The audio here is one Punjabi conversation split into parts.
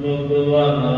была на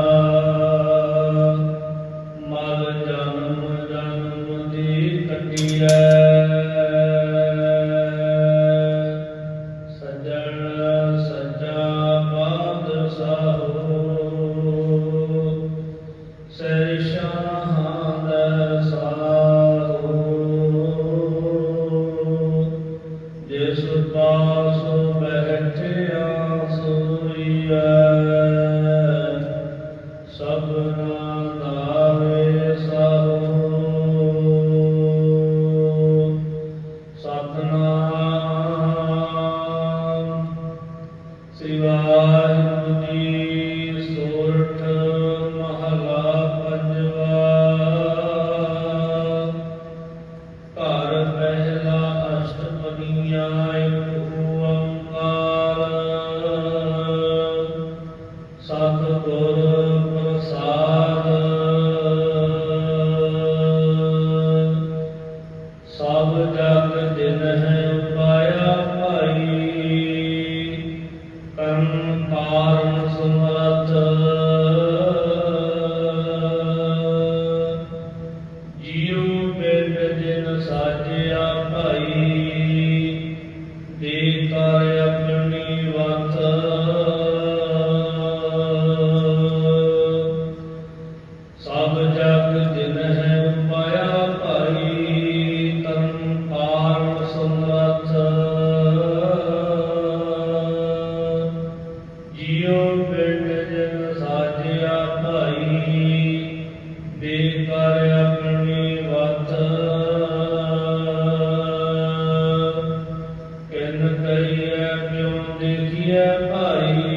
Allah'ın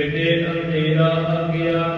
ਮਿਟੇ ਅੰਧੇਰਾ ਅਗਿਆਨਤਾ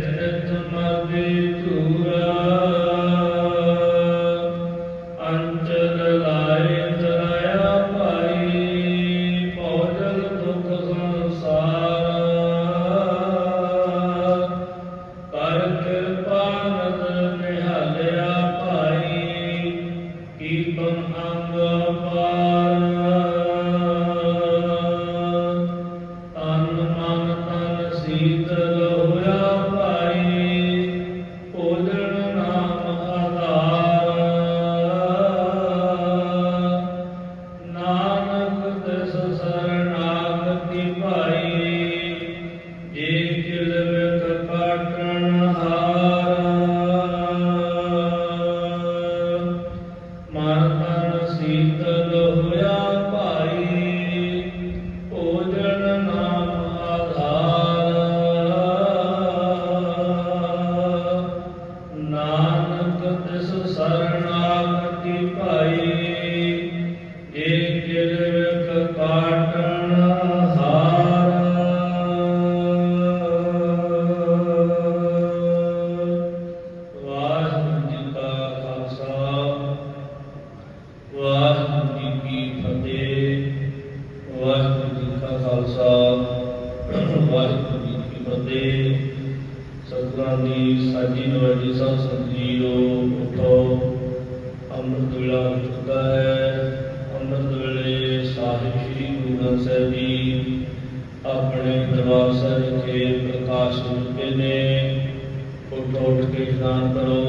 Thank you. ਉੱਠ ਕਰੋ।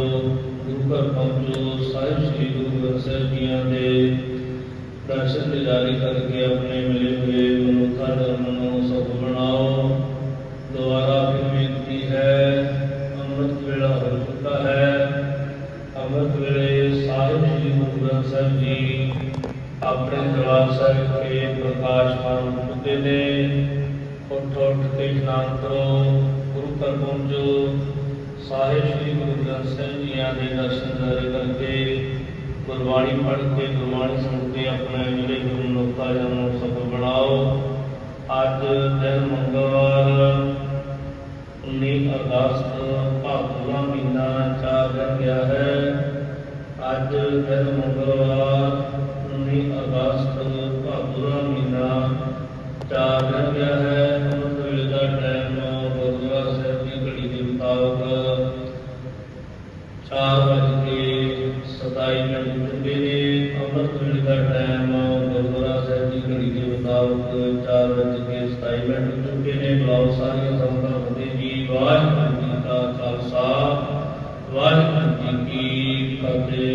ਸੁਣ ਜਿਹੜੇ ਗੁਰੂ ਨੂੰ ਸਫਲ ਬਣਾਓ। ਅੱਜ ਦਿਨ ਮੰਗਲਵਾਰ 19 ਅਗਸਤ ਭਾਦਵਾ ਮਹੀਨਾ ਚਾਰ ਦਿਨ ਗਿਆ ਹੈ। ਅੱਜ ਦਿਨ ਮੰਗਲਵਾਰ 19 ਅਗਸਤ ਭਾਦਵਾ ਮਹੀਨਾ ਚਾਰ ਦਿਨ ਗਿਆ ਹੈ। ਅੰਮ੍ਰਿਤ ਵੇਲੇ ਦਾ ਟਾਈਮ ਗੁਰਦੁਆਰਾ ਸਾਹਿਬ ਦੀ ਘੜੀ ਦੇ ਮੁਤਾਬਕ ਚਾਰ ਵੱਜ ਕੇ ਸਤਾਈ ਮਿੰਟ ਚੁੱਕੇ ਦਾ ਟਾਈਮ ਗੁਰਦੁਆਰਾ ਸਾਹਿਬ ਦੀ ਘੜੀ ਦੇ ਮੁਤਾਬਕ ਚਾਰ ਵੱਜ ਕੇ ਸਤਾਈ ਮਿੰਟ ਚੁੱਕੇ ਨੇ ਬੁਲਾਓ ਸਾਰੀਆਂ ਸੰਗਤਾਂ ਫਤਿਹ ਜੀ ਵਾਹਿਗੁਰੂ ਜੀ ਕਾ ਖਾਲਸਾ, ਵਾਹਿਗੁਰੂ ਜੀ ਕੀ ਫਤਿਹ।